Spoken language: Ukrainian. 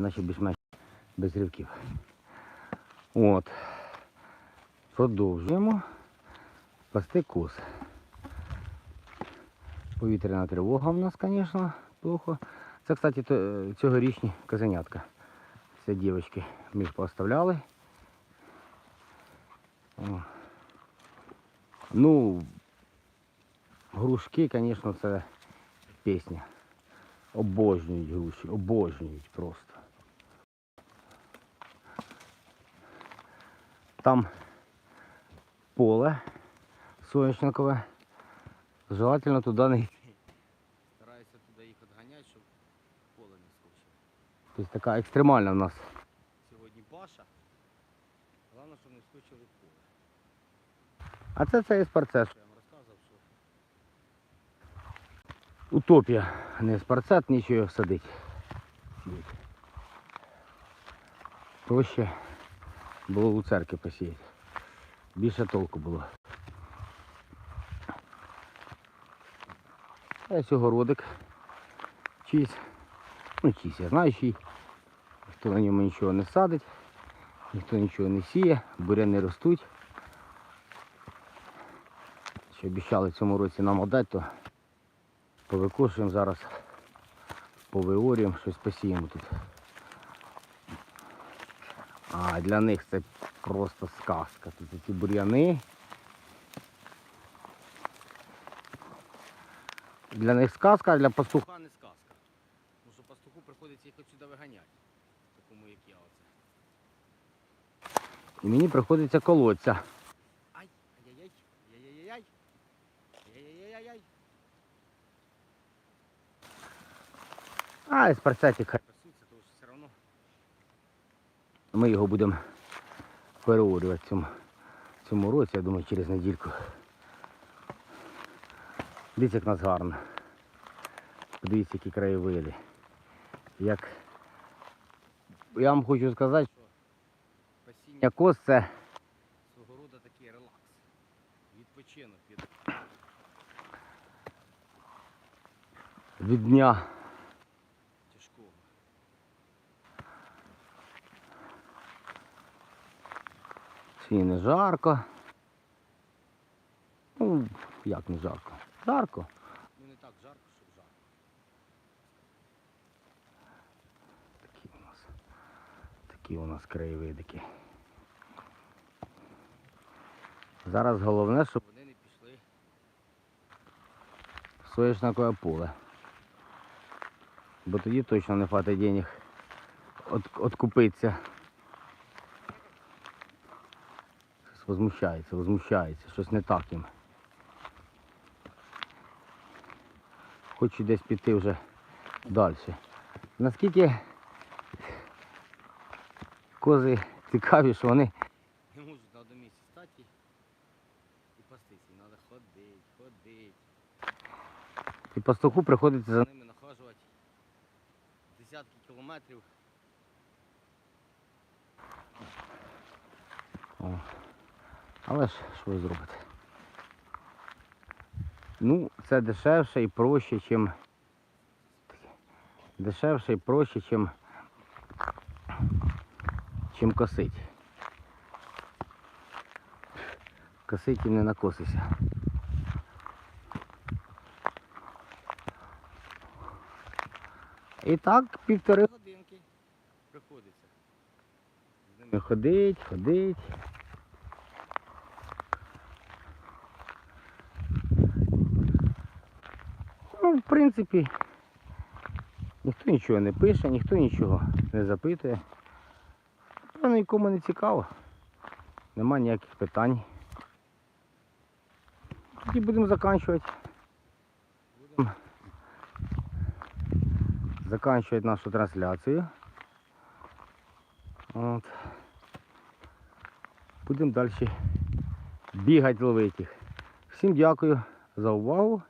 Наче більш-менш без ривків. От. Продовжуємо пасти коз. Повітряна тривога в нас, звісно, плохо. Це, кстати, е, цьогорічні козенятка. Це дівчатки. Ми поставляли. Ну, грушки, звісно, це пісня. Обожнюють груші, обожнюють просто. Там поле соняшникове. Желательно туди не йти. Стараюся туди їх відганяти, щоб поле не скочило. Тобто така екстремальна в нас сьогодні паша. Головне, щоб не скочили в поле. А це це еспарцет. Я вам розказував, що утопія, не еспарцет, нічого садить. Проще було у церкві посіяти. Більше толку було. Ось огородик. Чийсь. Ну чийсь, я знаю чий. Ніхто на ньому нічого не садить, ніхто нічого не сіє, буряни не ростуть. Що обіцяли цьому році нам отдати, то повикошуємо зараз, повиорюємо, щось посіємо тут. А для них це просто сказка. Тут ці бур'яни. Для них сказка, а для пастуха не сказка. Тому що пастуху приходиться їх отсюди виганяти. Такому як я оце. І мені приходиться колоться. Ай, ай-яй-яй, ай-яй-яй, ай-яй-яй-яй. А, еспарцетик ми його будемо переорювати в цьому, в цьому році, я думаю, через недільку. Дивіться, як нас гарно. Подивіться, які краєвиди. Як... Я вам хочу сказати, що пасіння коз це свого роду такий релакс. Відпочинок від, від дня Чи не жарко. Ну, як не жарко? Жарко. Ну не так жарко, щоб жарко. Такі у нас. Такі у нас краєвидики. Зараз головне, щоб вони не пішли в соняшникове поле. Бо тоді точно не хватить денег от, откупитися. Щось возмущається, возмущається, щось не так їм. Хочу десь піти вже далі. Наскільки кози цікаві, що вони не можуть на одному місці стати і пастися. Треба ходити, ходити. І пастуху приходиться за ними нахажувати десятки кілометрів. О. Але ж що ви зробите? Ну, це дешевше і проще, чим дешевше і проще, чим, чим косить. Косить і не накосися. І так півтори годинки приходиться. З ними ходить, ходить. Ну, в принципі, ніхто нічого не пише, ніхто нічого не запитує. Певно, нікому не цікаво. Нема ніяких питань. Тоді будемо закінчувати. Будемо закінчувати нашу трансляцію. От. Будемо далі бігати, ловити їх. Всім дякую за увагу.